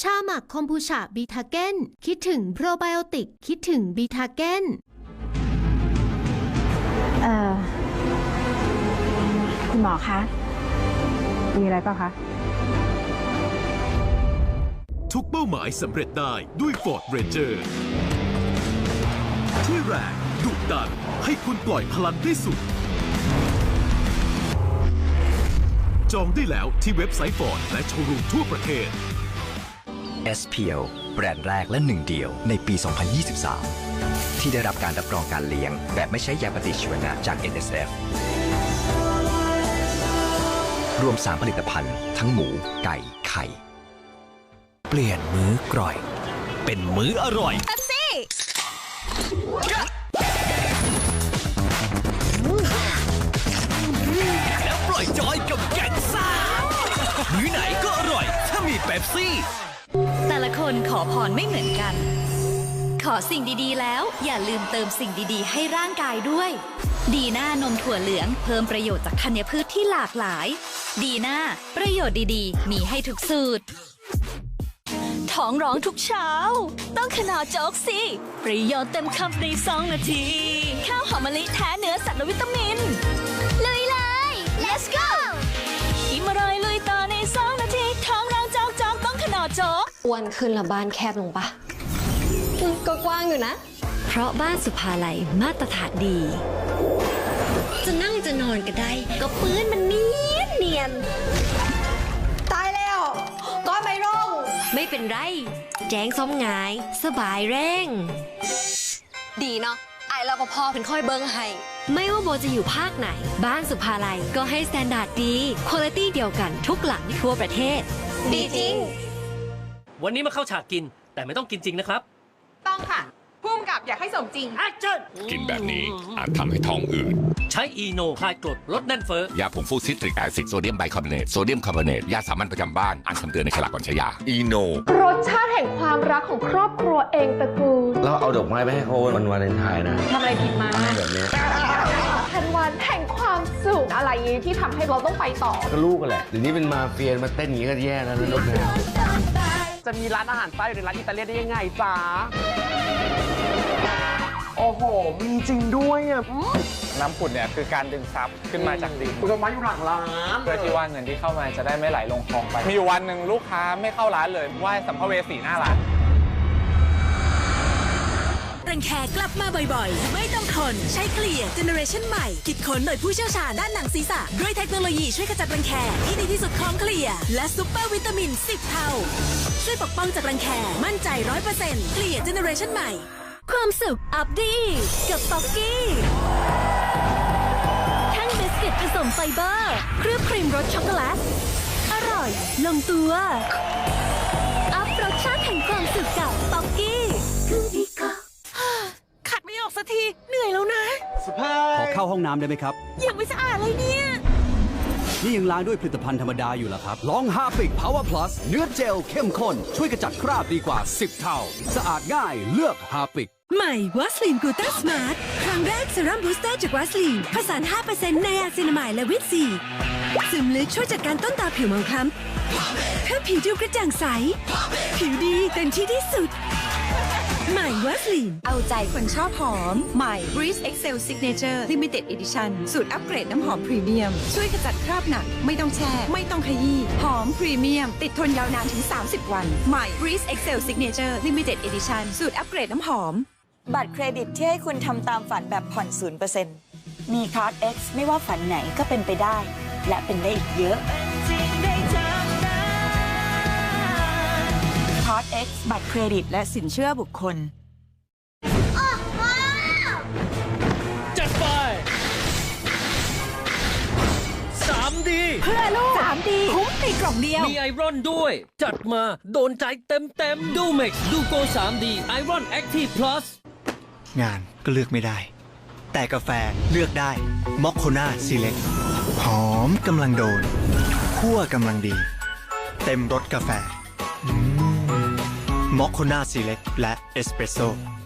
ชาหมักคอมบูชาบีทาเกนคิดถึงโปรไบโอติก คิดถึงบีทาเกนเอ่อ คุณหมอคะ มีอะไรป่ะคะ ทุกเป้าหมายสำเร็จได้ด้วย Ford Ranger ที่แรงดุดันให้คุณปล่อยพลังได้สุด จองได้แล้วที่เว็บไซต์ Ford และโชว์รูมทั่วประเทศ SPL แบรนด์แรกและหนึ่งเดียวในปี 2023 ที่ได้รับการรับรองการเลี้ยง แบบไม่ใช้ยาปฏิชีวนะจาก NSF รวม 3 ผลิตภัณฑ์ ทั้งหมู ไก่ ไข่ เปลี่ยนมื้อกร่อย เป็นมื้ออร่อย คนขอพรไม่เหมือนกัน ขอสิ่งดีๆ แล้วอย่าลืมเติมสิ่งดีๆ ให้ร่างกายด้วย ดีหน้านมถั่วเหลืองเพิ่มประโยชน์จากธัญพืชที่หลากหลาย ดีหน้าประโยชน์ดีๆ มีให้ทุกสูตร ท้องร้องทุกเช้า ต้องขนาดโจ๊กสิประโยชน์เต็มคำในสองนาที ข้าวหอมมะลิแท้เนื้อสัตว์และวิตามิน ลุยเลย let's go อ้วนขึ้นและบ้านแคบลงปะอืมก็กว้างอยู่นะ เพราะบ้านสุภาลัยมาตรฐานดี จะนั่งจะนอนก็ได้ ก็ปื้นมันเนียนเนียน ตายแล้ว ก้อยไม่ร่ง ไม่เป็นไร แจ้งซ้อมงาย สบายแรงดีเนาะไอรปภเป็นค่อยเบิ้งให้ไม่ว่าโบจะอยู่ภาคไหน บ้านสุภาลัยก็ให้สแตนดาร์ดดีคุณภาพเดียวกันทุกหลังทั่วประเทศ ดีจริง วันนี้มาเข้าฉากกิน แต่ไม่ต้องกินจริงนะครับ ต้องค่ะพุ่มกับอยากให้สมจริง Action กินแบบนี้อาจทำให้ท้องอืด ใช้อีโนคลายกรดลดแน่นเฟ้อ ยาผงฟูซิตริกแอซิดโซเดียมไบคาร์บอเนต โซเดียมคาร์บอเนต ยาสามัญประจำบ้าน อ่านคำเตือนในฉลากก่อนใช้ยา อีโน รสชาติแห่งความรักของครอบครัวเองตระกูลเราเอาดอกไม้ไปให้เขาวันวาเลนไทน์นะทำอะไรผิดมาแบบเนี้ยทันวันแห่งความสุขอะไรที่ทำให้เราต้องไปต่อ ก็ลูกกันแหละเดี๋ยวนี้เป็นมาเฟียมาเต้นอย่างนี้ก็แย่แล้วนะลูกนะ จะมีร้านอาหารใต้หรือร้านอิตาเลียนได้ยังไงจ๊ะโอ้โห มีจริงด้วยอะน้ำผุดเนี่ยคือการดึงซับขึ้นมาจากดินคุณมาอยู่หลังร้านเพื่อที่ว่าเงินที่เข้ามาจะได้ไม่ไหลลงคลองไป มีอยู่วันหนึ่งลูกค้าไม่เข้าร้านเลยไหว้สัมภเวสีหน้าร้านรังแคกลับมาบ่อยๆ ไม่ต้อง ทน ใช้เคลียร์เจเนอเรชันใหม่ คิดค้นโดยผู้เชี่ยวชาญด้านหนังศีรษะ ด้วยเทคโนโลยีช่วยขจัดรังแคที่ดีที่สุดของเคลียร์และซุปเปอร์วิตามิน 10 เท่า ช่วยปกป้องจากรังแคมั่นใจ100%เคลียร์เจเนอเรชันใหม่ ความสุขอัพดีกับป๊อกกี้แท่งบิสกิตผสมไฟเบอร์ เคลือบครีมรสช็อกโกแลตอร่อย ลงตัว อัพรสชาติแห่งความสุขกับป๊อกกี้ สักที เหนื่อยแล้วนะ ขอเข้าห้องน้ำได้ไหมครับ ยังไม่สะอาดเลยเนี่ย นี่ยังล้างด้วยผลิตภัณฑ์ธรรมดาอยู่เหรอครับ ลองฮาปิก Power Plus เนื้อเจลเข้มข้น ช่วยกระจัดคราบดีกว่า 10 เท่า สะอาดง่ายเลือกฮาปิก ใหม่วัสลีนกูต้าสมาร์ทครั้งแรกเซรั่มบูสเตอร์จากวัสลีนผสาน 5%ในอาซินามายและวิตซีซึมลึกช่วยจัดการต้นตาผิวหมองคล้ำเพื่อผิวดูกระจ่างใส ผิวดีเต็มที่ที่สุด ใหม่วัสลีนเอาใจคนชอบหอม ใหม่ Breeze Excel Signature Limited Edition สูตรอัปเกรดน้ำหอมพรีเมียม ช่วยขจัดคราบหนัก ไม่ต้องแช่ ไม่ต้องขยี้ หอมพรีเมียม ติดทนยาวนานถึง 30 วัน ใหม่ Breeze Excel Signature Limited Edition สูตรอัปเกรดน้ำหอม บัตรเครดิตที่ให้คุณทำตามฝันแบบผ่อน0%มีคาร์ด X ไม่ว่าฝันไหนก็เป็นไปได้ และเป็นได้อีกเยอะ คาร์ด X บัตรเครดิต และสินเชื่อบุคคล จัดไป 3D เพื่อลูก 3D คุ้มในกล่องเดียว มีไอรอนด้วย จัดมาโดนใจเต็มเต็มดูเม็กดูโก 3D Iron Active Plus งานก็เลือกไม่ได้ แต่กาแฟเลือกได้มอคโคนาซีเล็กหอมกำลังโดนคั่วกำลังดี เต็มรสกาแฟ มอคโคนาซีเล็กและเอสเปรสโซ่